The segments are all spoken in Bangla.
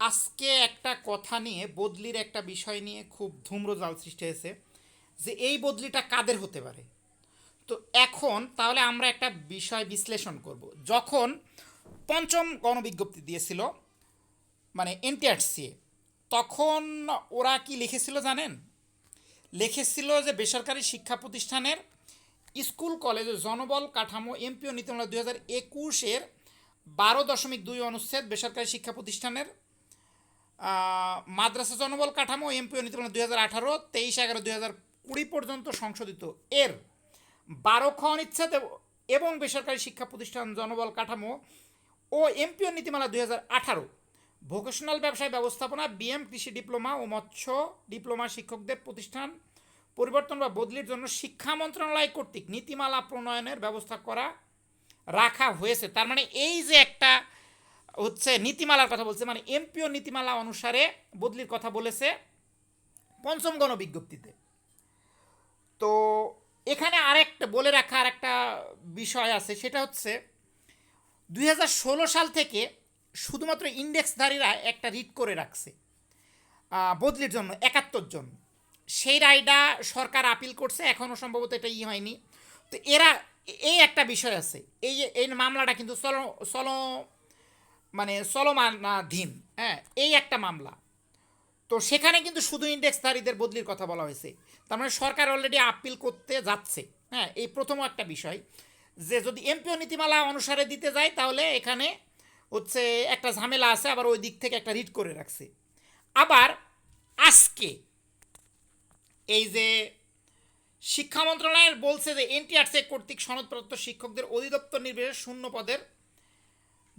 আজকে একটা কথা নিয়ে, বদলির একটা বিষয় নিয়ে খুব ধূম্রজাল সৃষ্টি হয়েছে যে এই বদলিটা কাদের হতে পারে? তো এখন তাহলে আমরা একটা বিষয় বিশ্লেষণ করব। যখন পঞ্চম গণবিজ্ঞপ্তি দিয়েছিল মানে এনটিআরসিএ তখন ওরা কি লিখেছিল জানেন? লিখেছিল যে বেসরকারি শিক্ষা প্রতিষ্ঠানের স্কুল কলেজের জনবল কাঠামো এমপিও নীতিমালা দুই হাজার একুশের বারো দশমিক দুই অনুচ্ছেদ বেসরকারি শিক্ষা প্রতিষ্ঠানের মাদ্রাসা জনবল কাঠামো এমপিও নীতিমালা দুই হাজার আঠারো, তেইশ এগারো দুই হাজার কুড়ি পর্যন্ত সংশোধিত। এর বারো খ অনুচ্ছেদ এব- বেসরকারি শিক্ষা প্রতিষ্ঠান জনবল কাঠামো ও এমপিও নীতিমালা দুই হাজার আঠারো। ভোকেশনাল ব্যবসায় ব্যবস্থাপনা, বিএম, কৃষি ডিপ্লোমা ও মৎস্য ডিপ্লোমা শিক্ষকদের প্রতিষ্ঠান, পরিবর্তন বা বদলির জন্য শিক্ষা মন্ত্রণালয় কর্তৃক নীতিমালা প্রণয়নের ব্যবস্থা করা, রাখা হয়েছে। তার মানে এই যে একটা হচ্ছে নীতিমালার কথা বলছে মানে এমপিও নীতিমালা অনুসারে বদলির কথা বলেছে পঞ্চম গণবিজ্ঞপ্তিতে। তো এখানে আরেকটা বলে রাখা আরেকটা বিষয় আছে, সেটা হচ্ছে দুই হাজার ষোলো সাল থেকে শুধুমাত্র ইন্ডেক্সধারীরা একটা রিট করে রাখছে বদলির জন্য, একাত্তর জন। সেই রায়টা সরকার আপিল করছে এখনও সম্ভবত এটা ই হয়নি। তো এরা এই একটা বিষয় আছে, এই এই মামলাটা কিন্তু চল চল মানে চলমানাধীন হ্যাঁ এই একটা মামলা। তো সেখানে কিন্তু শুধু ইন্ডেক্সধারীদের বদলির কথা বলা হয়েছে। তার মানে সরকার অলরেডি আপিল করতে যাচ্ছে হ্যাঁ এই প্রথম একটা বিষয়। যে যদি এমপিও নীতিমালা অনুসারে দিতে যায়, তাহলে এখানে হচ্ছে একটা ঝামেলা আছে, আবার ওই দিক থেকে একটা রিট করে রাখছে। আবার আজকে এই যে শিক্ষা মন্ত্রণালয়ের বলছে যে এনটিআরসি কর্তৃক সনদপ্রাপ্ত শিক্ষকদের অধিদপ্তর নির্বিশেষে শূন্য পদের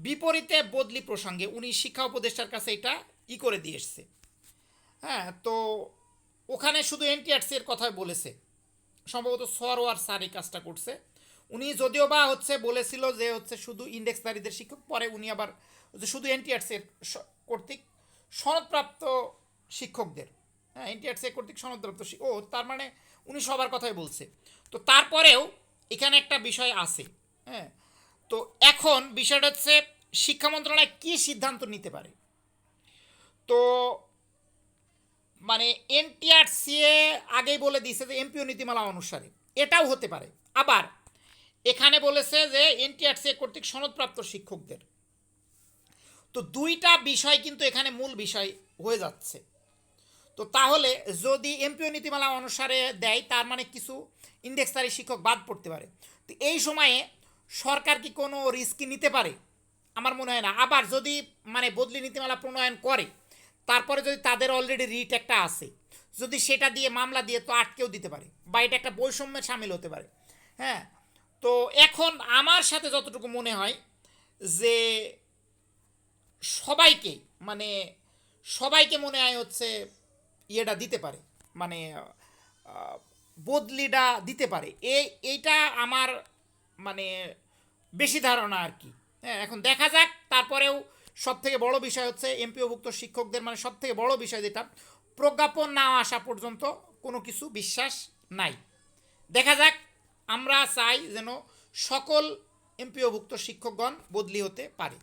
বিপরীতে বদলি প্রসঙ্গে উনি শিক্ষা উপদেষ্টার কাছে এটা ই করে দিয়ে এসছে। হ্যাঁ তো ওখানে শুধু এনটিআরসি এর কথাই বলেছে। সম্ভবত সরোয়ার স্যার এই কাজটা করছে। উনি যদিও বা হচ্ছে বলেছিল যে হচ্ছে শুধু ইন্ডেক্সধারীদের শিক্ষক, পরে উনি আবার শুধু এনটিআরসি কর্তৃক সনদপ্রাপ্ত শিক্ষকদের। হ্যাঁ এনটিআরসি কর্তৃক সনদপ্রাপ্ত ও তার মানে উনি সবার কথাই বলছে। তো তারপরেও এখানে একটা বিষয় আছে। হ্যাঁ তো এখন বিষয়টা হচ্ছে, শিক্ষা মন্ত্রণালয় কী সিদ্ধান্ত নিতে পারে? তো মানে এনটিআরসিএ আগেই বলে দিয়েছে যে এমপিও নীতিমালা অনুসারে। এটাও হতে পারে। আবার এখানে বলেছে যে এনটিআরসিএ কর্তৃক সনদপ্রাপ্ত শিক্ষকদের। তো দুইটা বিষয় কিন্তু এখানে মূল বিষয় হয়ে যাচ্ছে। তো তাহলে যদি এমপিও নীতিমালা অনুসারে দেয়, তার মানে কিছু ইন্ডেক্সারি শিক্ষক বাদ পড়তে পারে। তো এই সময়ে সরকার কি কোনো রিস্ক নিতে পারে? আমার মনে হয় না। আবার যদি মানে বদলি নীতিমালা প্রণয়ন করে, তারপরে যদি তাদের অলরেডি রিট একটা আছে, যদি সেটা দিয়ে মামলা দিয়ে তো আটকেও দিতে পারে বা এটা একটা বৈষম্যে সামিল হতে পারে। হ্যাঁ? তো এখন আমার সাথে যতটুকু মনে হয় যে সবাইকে মানে সবাইকে মনে হয় হচ্ছে ইয়েটা দিতে পারে মানে বদলিটা দিতে পারে। এই এইটা আমার মানে বেশি ধারণা আর কি। হ্যাঁ এখন দেখা যাক, তারপরেও সব থেকে বড় বিষয় হচ্ছে এমপিওভুক্ত শিক্ষকদের মানে সব থেকে বড় বিষয় যেটা, প্রজ্ঞাপন না আসা পর্যন্ত কোনো কিছু বিশ্বাস নাই। দেখা যাক, আমরা চাই যেন সকল এমপিওভুক্ত শিক্ষকগণ বদলি হতে পারে।